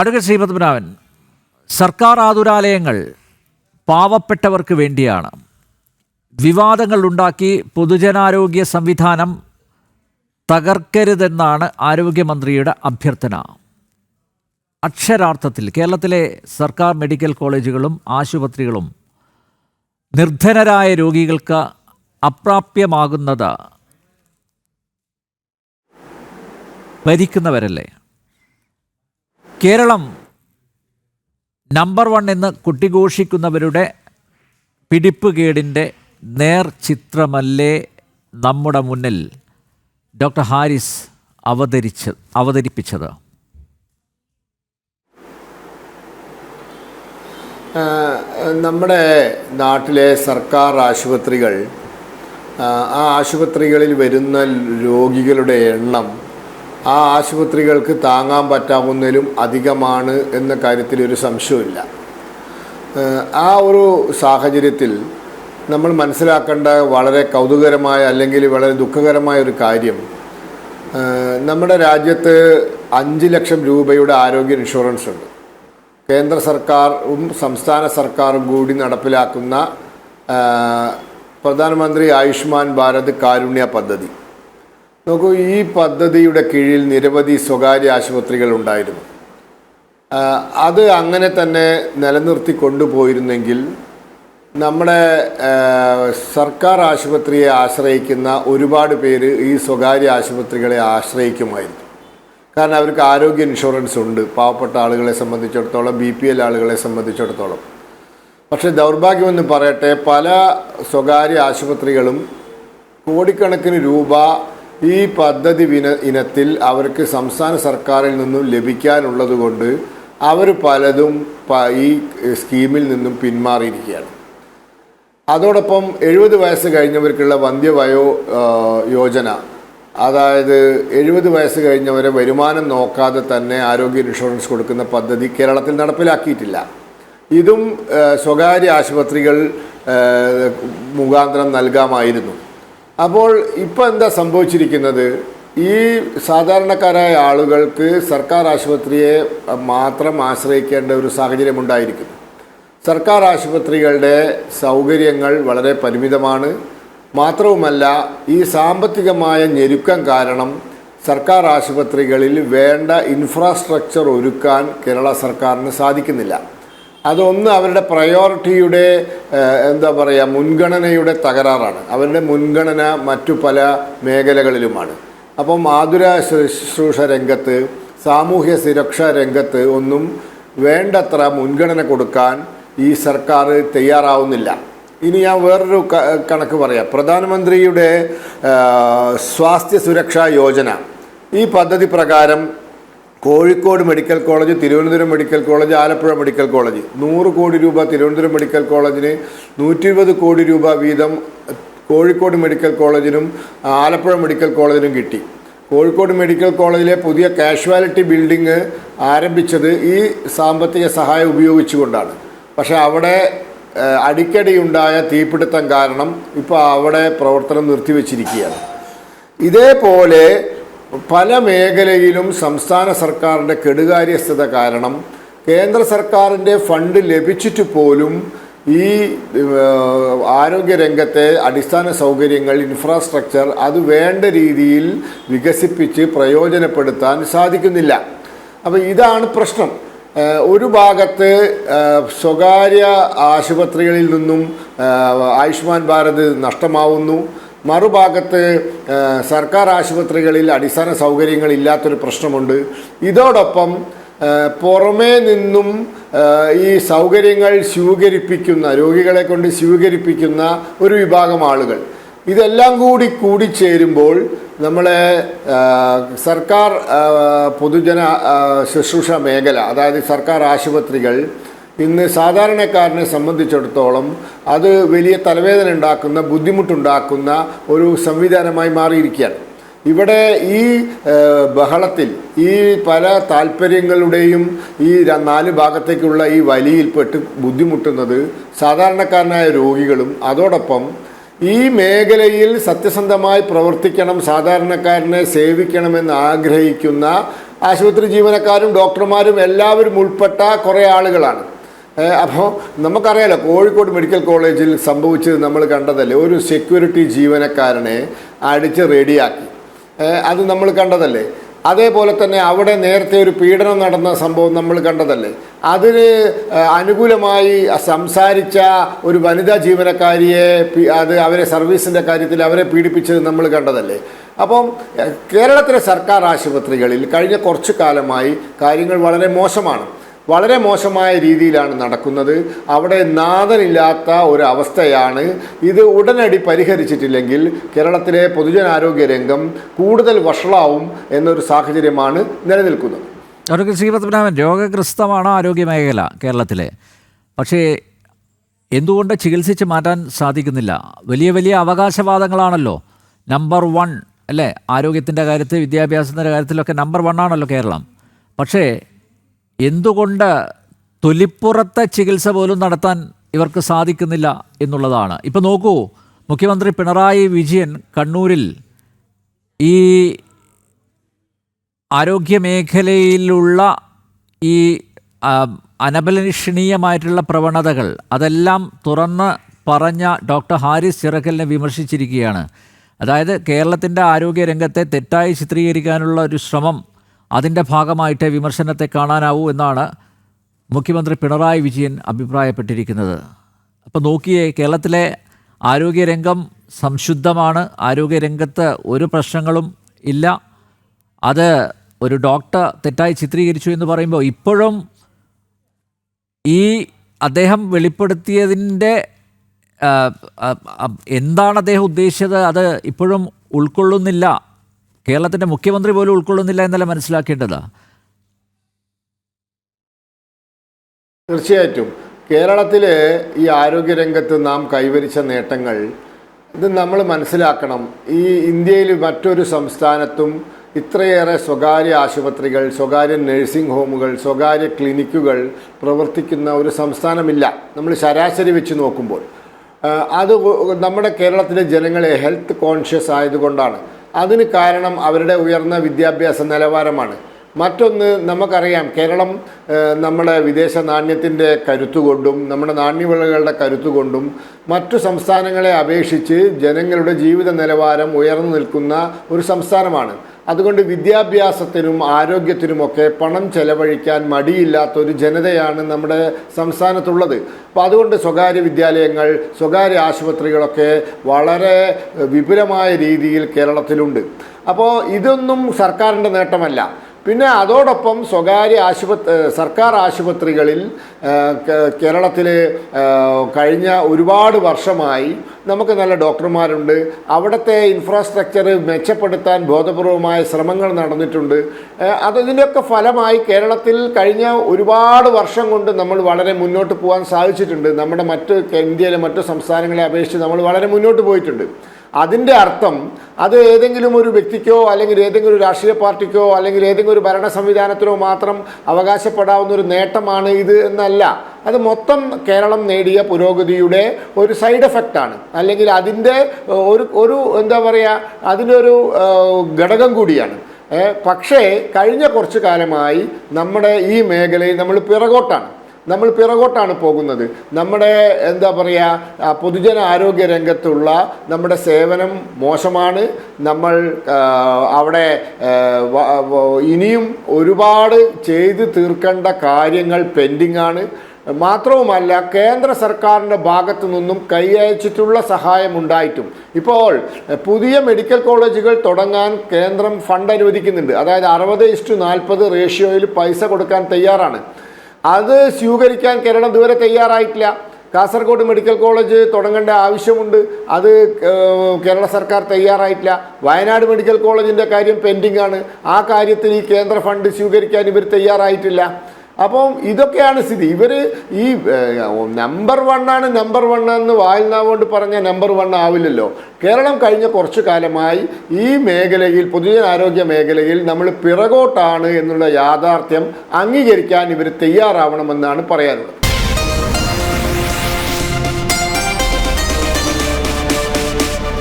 അടുക്കൽ ശ്രീപത്മനാഭൻ സർക്കാർ ആതുരാലയങ്ങൾ പാവപ്പെട്ടവർക്ക് വേണ്ടിയാണ്. വിവാദങ്ങൾ ഉണ്ടാക്കി പൊതുജനാരോഗ്യ സംവിധാനം തകർക്കരുതെന്നാണ് ആരോഗ്യമന്ത്രിയുടെ അഭ്യർത്ഥന. അക്ഷരാർത്ഥത്തിൽ കേരളത്തിലെ സർക്കാർ മെഡിക്കൽ കോളേജുകളും ആശുപത്രികളും നിർധനരായ രോഗികൾക്ക് അപ്രാപ്യമാകുന്നത് ഭരിക്കുന്നവരല്ലേ കേരളം നമ്പർ വൺ എന്ന് കുട്ടിഘോഷിക്കുന്നവരുടെ പിടിപ്പുകേടിന്റെ നേർചിത്രമല്ലേ നമ്മുടെ മുന്നിൽ ഡോക്ടർ ഹാരിസ് അവതരിച്ച് അവതരിപ്പിച്ചത്? നമ്മുടെ നാട്ടിലെ സർക്കാർ ആശുപത്രികൾ ആ, ആശുപത്രികളിൽ വരുന്ന രോഗികളുടെ എണ്ണം ആ ആശുപത്രികൾക്ക് താങ്ങാൻ പറ്റാവുന്നതിലും അധികമാണ് എന്ന കാര്യത്തിൽ ഒരു സംശയമില്ല ആ, ഒരു സാഹചര്യത്തിൽ നമ്മൾ മനസ്സിലാക്കേണ്ട വളരെ കൗതുകരമായ അല്ലെങ്കിൽ വളരെ ദുഃഖകരമായ ഒരു കാര്യം നമ്മുടെ രാജ്യത്ത് അഞ്ച് ലക്ഷം രൂപയുടെ ആരോഗ്യ ഇൻഷുറൻസ് ഉണ്ട്. കേന്ദ്ര സർക്കാരും സംസ്ഥാന സർക്കാരും കൂടി നടപ്പിലാക്കുന്ന പ്രധാനമന്ത്രി ആയുഷ്മാൻ ഭാരത് കാരുണ്യ പദ്ധതി. നോക്കൂ ഈ പദ്ധതിയുടെ കീഴിൽ നിരവധി സ്വകാര്യ ആശുപത്രികൾ ഉണ്ടായിരുന്നു. അത് അങ്ങനെ തന്നെ നിലനിർത്തി കൊണ്ടുപോയിരുന്നെങ്കിൽ നമ്മുടെ സർക്കാർ ആശുപത്രിയെ ആശ്രയിക്കുന്ന ഒരുപാട് പേര് ഈ സ്വകാര്യ ആശുപത്രികളെ ആശ്രയിക്കുമായിരുന്നു. കാരണം അവർക്ക് ആരോഗ്യ ഇൻഷുറൻസ് ഉണ്ട്. പാവപ്പെട്ട ആളുകളെ സംബന്ധിച്ചിടത്തോളം ബി പി എൽ ആളുകളെ സംബന്ധിച്ചിടത്തോളം. പക്ഷേ ദൗർഭാഗ്യമെന്ന് പറയട്ടെ പല സ്വകാര്യ ആശുപത്രികളും കോടിക്കണക്കിന് രൂപ ഈ പദ്ധതി വിന ഇനത്തിൽ അവർക്ക് സംസ്ഥാന സർക്കാരിൽ നിന്നും ലഭിക്കാനുള്ളത് കൊണ്ട് അവർ പലതും ഈ സ്കീമിൽ നിന്നും പിന്മാറിയിരിക്കുകയാണ്. അതോടൊപ്പം എഴുപത് വയസ്സ് കഴിഞ്ഞവർക്കുള്ള വന്ധ്യവയോ യോജന അതായത് എഴുപത് വയസ്സ് കഴിഞ്ഞവരെ വരുമാനം നോക്കാതെ തന്നെ ആരോഗ്യ ഇൻഷുറൻസ് കൊടുക്കുന്ന പദ്ധതി കേരളത്തിൽ നടപ്പിലാക്കിയിട്ടില്ല. ഇതും സ്വകാര്യ ആശുപത്രികൾ മുഖാന്തരം നൽകാമായിരുന്നു. അപ്പോൾ ഇപ്പോൾ എന്താ സംഭവിച്ചിരിക്കുന്നത്? ഈ സാധാരണക്കാരായ ആളുകൾക്ക് സർക്കാർ ആശുപത്രിയെ മാത്രം ആശ്രയിക്കേണ്ട ഒരു സാഹചര്യം ഉണ്ടായിരിക്കുന്നു. സർക്കാർ ആശുപത്രികളുടെ സൗകര്യങ്ങൾ വളരെ പരിമിതമാണ്. മാത്രവുമല്ല ഈ സാമ്പത്തികമായ ഞെരുക്കം കാരണം സർക്കാർ ആശുപത്രികളിൽ വേണ്ട ഇൻഫ്രാസ്ട്രക്ചർ ഒരുക്കാൻ കേരള സർക്കാരിന് സാധിക്കുന്നില്ല. അതൊന്ന് അവരുടെ പ്രയോറിറ്റിയുടെ എന്താ പറയുക മുൻഗണനയുടെ തകരാറാണ്. അവരുടെ മുൻഗണന മറ്റു പല മേഖലകളിലുമാണ്. അപ്പം ആതുര ശുശ്രൂഷ രംഗത്ത് സാമൂഹ്യ സുരക്ഷാ രംഗത്ത് ഒന്നും വേണ്ടത്ര മുൻഗണന കൊടുക്കാൻ ഈ സർക്കാർ തയ്യാറാവുന്നില്ല. ഇനി ഞാൻ വേറൊരു കണക്ക് പറയാം. പ്രധാനമന്ത്രിയുടെ സ്വാസ്ഥ്യ സുരക്ഷാ യോജന. ഈ പദ്ധതി പ്രകാരം Kozhikode medical college Thiruvananthapuram medical college Alappuzha medical college. നൂറ് കോടി രൂപ തിരുവനന്തപുരം മെഡിക്കൽ കോളേജിന് നൂറ്റി കോടി രൂപ വീതം കോഴിക്കോട് മെഡിക്കൽ കോളേജിനും ആലപ്പുഴ മെഡിക്കൽ കോളേജിനും കിട്ടി. കോഴിക്കോട് മെഡിക്കൽ കോളേജിലെ പുതിയ കാഷ്വാലിറ്റി ബിൽഡിംഗ് ആരംഭിച്ചത് ഈ സാമ്പത്തിക സഹായം ഉപയോഗിച്ചുകൊണ്ടാണ്. പക്ഷേ അവിടെ അടിക്കടി ഉണ്ടായ തീപിടുത്തം കാരണം ഇപ്പോൾ അവിടെ പ്രവർത്തനം നിർത്തിവെച്ചിരിക്കുകയാണ്. ഇതേപോലെ പല മേഖലയിലും സംസ്ഥാന സർക്കാരിന്റെ കെടുകാര്യസ്ഥത കാരണം കേന്ദ്ര സർക്കാരിന്റെ ഫണ്ട് ലഭിച്ചിട്ട് പോലും ഈ ആരോഗ്യ ആരോഗ്യരംഗത്തെ അടിസ്ഥാന സൗകര്യങ്ങൾ ഇൻഫ്രാസ്ട്രക്ചർ അത് വേണ്ട രീതിയിൽ വികസിപ്പിച്ച് പ്രയോജനപ്പെടുത്താൻ സാധിക്കുന്നില്ല. അപ്പോൾ ഇതാണ് പ്രശ്നം. ഒരു ഭാഗത്ത് സ്വകാര്യ ആശുപത്രികളിൽ നിന്നും ആയുഷ്മാൻ ഭാരത് നഷ്ടമാവുന്നു. മറുഭാഗത്ത് സർക്കാർ ആശുപത്രികളിൽ അടിസ്ഥാന സൗകര്യങ്ങൾ ഇല്ലാത്തൊരു പ്രശ്നമുണ്ട്. ഇതോടൊപ്പം പുറമേ നിന്നും ഈ സൗകര്യങ്ങൾ സ്വീകരിപ്പിക്കുന്ന രോഗികളെ കൊണ്ട് സ്വീകരിപ്പിക്കുന്ന ഒരു വിഭാഗം ആളുകൾ. ഇതെല്ലാം കൂടി കൂടിച്ചേരുമ്പോൾ നമ്മളെ സർക്കാർ പൊതുജന ശുശ്രൂഷ മേഖല അതായത് സർക്കാർ ആശുപത്രികൾ ഇന്ന് സാധാരണക്കാരനെ സംബന്ധിച്ചിടത്തോളം അത് വലിയ തലവേദന ഉണ്ടാക്കുന്ന ബുദ്ധിമുട്ടുണ്ടാക്കുന്ന ഒരു സംവിധാനമായി മാറിയിരിക്കുകയാണ്. ഇവിടെ ഈ ബഹളത്തിൽ ഈ പല താല്പര്യങ്ങളുടെയും ഈ നാല് ഭാഗത്തേക്കുള്ള ഈ വലിയിൽപ്പെട്ട് ബുദ്ധിമുട്ടുന്നത് സാധാരണക്കാരനായ രോഗികളും അതോടൊപ്പം ഈ മേഖലയിൽ സത്യസന്ധമായി പ്രവർത്തിക്കണം സാധാരണക്കാരനെ സേവിക്കണമെന്ന് ആഗ്രഹിക്കുന്ന ആശുപത്രി ജീവനക്കാരും ഡോക്ടർമാരും എല്ലാവരും ഉൾപ്പെട്ട കുറേ ആളുകളാണ്. അപ്പോൾ നമുക്കറിയാലോ കോഴിക്കോട് മെഡിക്കൽ കോളേജിൽ സംഭവിച്ചത് നമ്മൾ കണ്ടതല്ലേ? ഒരു സെക്യൂരിറ്റി ജീവനക്കാരനെ അടിച്ച് റെഡിയാക്കി. അത് നമ്മൾ കണ്ടതല്ലേ? അതേപോലെ തന്നെ അവിടെ നേരത്തെ ഒരു പീഡനം നടന്ന സംഭവം നമ്മൾ കണ്ടതല്ലേ? അതിന് അനുകൂലമായി സംസാരിച്ച ഒരു വനിതാ ജീവനക്കാരിയെ അത് അവരെ സർവീസിന്റെ കാര്യത്തിൽ അവരെ പീഡിപ്പിച്ചത് നമ്മൾ കണ്ടതല്ലേ? അപ്പം കേരളത്തിലെ സർക്കാർ ആശുപത്രികളിൽ കഴിഞ്ഞ കുറച്ചു കാലമായി കാര്യങ്ങൾ വളരെ മോശമാണ്. വളരെ മോശമായ രീതിയിലാണ് നടക്കുന്നത്. അവിടെ നാഥനില്ലാത്ത ഒരു അവസ്ഥയാണ് ഇത് ഉടനടി പരിഹരിച്ചിട്ടില്ലെങ്കിൽ കേരളത്തിലെ പൊതുജനാരോഗ്യ രംഗം കൂടുതൽ വഷളാവും എന്നൊരു സാഹചര്യമാണ് നിലനിൽക്കുന്നത്. ഡോക്ടർ ശ്രീപത്മനാഭൻ രോഗഗ്രസ്തമാണ് ആരോഗ്യ മേഖല കേരളത്തിലെ? പക്ഷേ എന്തുകൊണ്ട് ചികിത്സിച്ച് മാറ്റാൻ സാധിക്കുന്നില്ല? വലിയ വലിയ അവകാശവാദങ്ങളാണല്ലോ. നമ്പർ വൺ അല്ലേ? ആരോഗ്യത്തിന്റെ കാര്യത്തിൽ വിദ്യാഭ്യാസത്തിന്റെ കാര്യത്തിലൊക്കെ നമ്പർ വൺ ആണല്ലോ കേരളം. പക്ഷേ എന്തുകൊണ്ട് തൊലിപ്പുറത്തെ ചികിത്സ പോലും നടത്താൻ ഇവർക്ക് സാധിക്കുന്നില്ല എന്നുള്ളതാണ്. ഇപ്പം നോക്കൂ മുഖ്യമന്ത്രി പിണറായി വിജയൻ കണ്ണൂരിൽ ഈ ആരോഗ്യമേഖലയിലുള്ള ഈ ആ, അനഭിലഷണീയമായിട്ടുള്ള പ്രവണതകൾ അതെല്ലാം തുറന്ന് പറഞ്ഞ ഡോക്ടർ ഹാരിസ് ചിറക്കലിനെ വിമർശിച്ചിരിക്കുകയാണ്. അതായത് കേരളത്തിന്റെ ആരോഗ്യ രംഗത്തെ തെറ്റായി ചിത്രീകരിക്കാനുള്ള ഒരു ശ്രമം അതിന്റെ ഭാഗമായിട്ട് വിമർശനത്തെ കാണാനാവൂ എന്നാണ് മുഖ്യമന്ത്രി പിണറായി വിജയൻ അഭിപ്രായപ്പെട്ടിരിക്കുന്നത്. അപ്പോൾ നോക്കിയേ കേരളത്തിലെ ആരോഗ്യരംഗം സംശുദ്ധമാണ്. ആരോഗ്യരംഗത്ത് ഒരു പ്രശ്നങ്ങളും ഇല്ല. അത് ഒരു ഡോക്ടർ തെറ്റായി ചിത്രീകരിച്ചു എന്ന് പറയുമ്പോൾ ഇപ്പോഴും ഈ അദ്ദേഹം വെളിപ്പെടുത്തിയതിന്റെ എന്താണ് അദ്ദേഹം ഉദ്ദേശിച്ചത്? അത് ഇപ്പോഴും ഉൾക്കൊള്ളുന്നില്ല. കേരളത്തിന്റെ മുഖ്യമന്ത്രി പോലും ഉൾക്കൊള്ളുന്നില്ല എന്നല്ല മനസ്സിലാക്കേണ്ടതാ. തീർച്ചയായിട്ടും. കേരളത്തിൽ ഈ ആരോഗ്യരംഗത്ത് നാം കൈവരിച്ച നേട്ടങ്ങൾ ഇത് നമ്മൾ മനസ്സിലാക്കണം. ഈ ഇന്ത്യയിൽ മറ്റൊരു സംസ്ഥാനത്തും ഇത്രയേറെ സ്വകാര്യ ആശുപത്രികൾ സ്വകാര്യ നഴ്സിംഗ് ഹോമുകൾ സ്വകാര്യ ക്ലിനിക്കുകൾ പ്രവർത്തിക്കുന്ന ഒരു സംസ്ഥാനമില്ല. നമ്മൾ ശരാശരി വെച്ച് നോക്കുമ്പോൾ. അത് നമ്മുടെ കേരളത്തിലെ ജനങ്ങളെ ഹെൽത്ത് കോൺഷ്യസ് ആയതുകൊണ്ടാണ്. അതിന് കാരണം അവരുടെ ഉയർന്ന വിദ്യാഭ്യാസ നിലവാരമാണ്. മറ്റൊന്ന് നമുക്കറിയാം കേരളം നമ്മുടെ വിദേശ നാണ്യത്തിന്റെ കരുത്തുകൊണ്ടും നമ്മുടെ നാണ്യവിളകളുടെ കരുത്തുകൊണ്ടും മറ്റു സംസ്ഥാനങ്ങളെ അപേക്ഷിച്ച് ജനങ്ങളുടെ ജീവിത നിലവാരം ഉയർന്നു നിൽക്കുന്ന ഒരു സംസ്ഥാനമാണ്. അതുകൊണ്ട് വിദ്യാഭ്യാസത്തിനും ആരോഗ്യത്തിനുമൊക്കെ പണം ചെലവഴിക്കാൻ മടിയില്ലാത്ത ഒരു ജനതയാണ് നമ്മുടെ സംസ്ഥാനത്തുള്ളത്. അപ്പോൾ അതുകൊണ്ട് സ്വകാര്യ വിദ്യാലയങ്ങൾ സ്വകാര്യ ആശുപത്രികളൊക്കെ വളരെ വിപുലമായ രീതിയിൽ കേരളത്തിലുണ്ട്. അപ്പോൾ ഇതൊന്നും സർക്കാരിന്റെ നേട്ടമല്ല. പിന്നെ അതോടൊപ്പം സ്വകാര്യ ആശുപത്രി സർക്കാർ ആശുപത്രികളിൽ കേരളത്തിൽ കഴിഞ്ഞ ഒരുപാട് വർഷമായി നമുക്ക് നല്ല ഡോക്ടർമാരുണ്ട്. അവിടുത്തെ ഇൻഫ്രാസ്ട്രക്ചർ മെച്ചപ്പെടുത്താൻ ബോധപൂർവമായ ശ്രമങ്ങൾ നടന്നിട്ടുണ്ട്. അതിന്റെയൊക്കെ ഫലമായി കേരളത്തിൽ കഴിഞ്ഞ ഒരുപാട് വർഷം കൊണ്ട് നമ്മൾ വളരെ മുന്നോട്ട് പോകാൻ സാധിച്ചിട്ടുണ്ട്. നമ്മുടെ മറ്റ് ഇന്ത്യയിലെ മറ്റു സംസ്ഥാനങ്ങളെ അപേക്ഷിച്ച് നമ്മൾ വളരെ മുന്നോട്ട് പോയിട്ടുണ്ട്. അതിന്റെ അർത്ഥം അത് ഏതെങ്കിലും ഒരു വ്യക്തിക്കോ അല്ലെങ്കിൽ ഏതെങ്കിലും ഒരു രാഷ്ട്രീയ പാർട്ടിക്കോ അല്ലെങ്കിൽ ഏതെങ്കിലും ഒരു ഭരണ സംവിധാനത്തിനോ മാത്രം അവകാശപ്പെടാവുന്ന ഒരു നേട്ടമാണ് ഇത് എന്നല്ല. അത് മൊത്തം കേരളം നേടിയ പുരോഗതിയുടെ ഒരു സൈഡ് എഫക്റ്റാണ് അല്ലെങ്കിൽ അതിന്റെ ഒരു ഒരു എന്താ പറയുക അതിനൊരു ഒരു ഘടകം കൂടിയാണ്. പക്ഷേ കഴിഞ്ഞ കുറച്ച് കാലമായി നമ്മുടെ ഈ മേഖലയിൽ നമ്മൾ പിറകോട്ടാണ്. നമ്മൾ പിറകോട്ടാണ് പോകുന്നത്. നമ്മുടെ എന്താ പറയുക പൊതുജന ആരോഗ്യ രംഗത്തുള്ള നമ്മുടെ സേവനം മോശമാണ്. നമ്മൾ അവിടെ ഇനിയും ഒരുപാട് ചെയ്ത് തീർക്കേണ്ട കാര്യങ്ങൾ പെൻഡിങ് ആണ് മാത്രവുമല്ല കേന്ദ്ര സർക്കാരിന്റെ ഭാഗത്തു നിന്നും കൈയച്ചിട്ടുള്ള സഹായം ഉണ്ടായിട്ടും. ഇപ്പോൾ പുതിയ മെഡിക്കൽ കോളേജുകൾ തുടങ്ങാൻ കേന്ദ്രം ഫണ്ട് അനുവദിക്കുന്നുണ്ട്. അതായത് അറുപത് ഇസ്റ്റു നാൽപ്പത് റേഷ്യോയിൽ പൈസ കൊടുക്കാൻ തയ്യാറാണ്. അത് സ്വീകരിക്കാൻ കേരളം ഇതുവരെ തയ്യാറായിട്ടില്ല. കാസർഗോഡ് മെഡിക്കൽ കോളേജ് തുടങ്ങേണ്ട ആവശ്യമുണ്ട്. അത് കേരള സർക്കാർ തയ്യാറായിട്ടില്ല. വയനാട് മെഡിക്കൽ കോളേജിന്റെ കാര്യം പെൻഡിംഗ് ആണ് ആ കാര്യത്തിൽ ഈ കേന്ദ്ര ഫണ്ട് സ്വീകരിക്കാൻ ഇവർ തയ്യാറായിട്ടില്ല. അപ്പം ഇതൊക്കെയാണ് സ്ഥിതി. ഇവർ ഈ നമ്പർ വണ്ണാണ് നമ്പർ വൺ എന്ന് വായിൽനാ കൊണ്ട് പറഞ്ഞ നമ്പർ വൺ ആവില്ലല്ലോ. കേരളം കഴിഞ്ഞ കുറച്ചു കാലമായി ഈ മേഖലയിൽ പൊതുജനാരോഗ്യ മേഖലയിൽ നമ്മൾ പിറകോട്ടാണ് എന്നുള്ള യാഥാർത്ഥ്യം അംഗീകരിക്കാൻ ഇവർ തയ്യാറാവണമെന്നാണ് പറയാനുള്ളത്.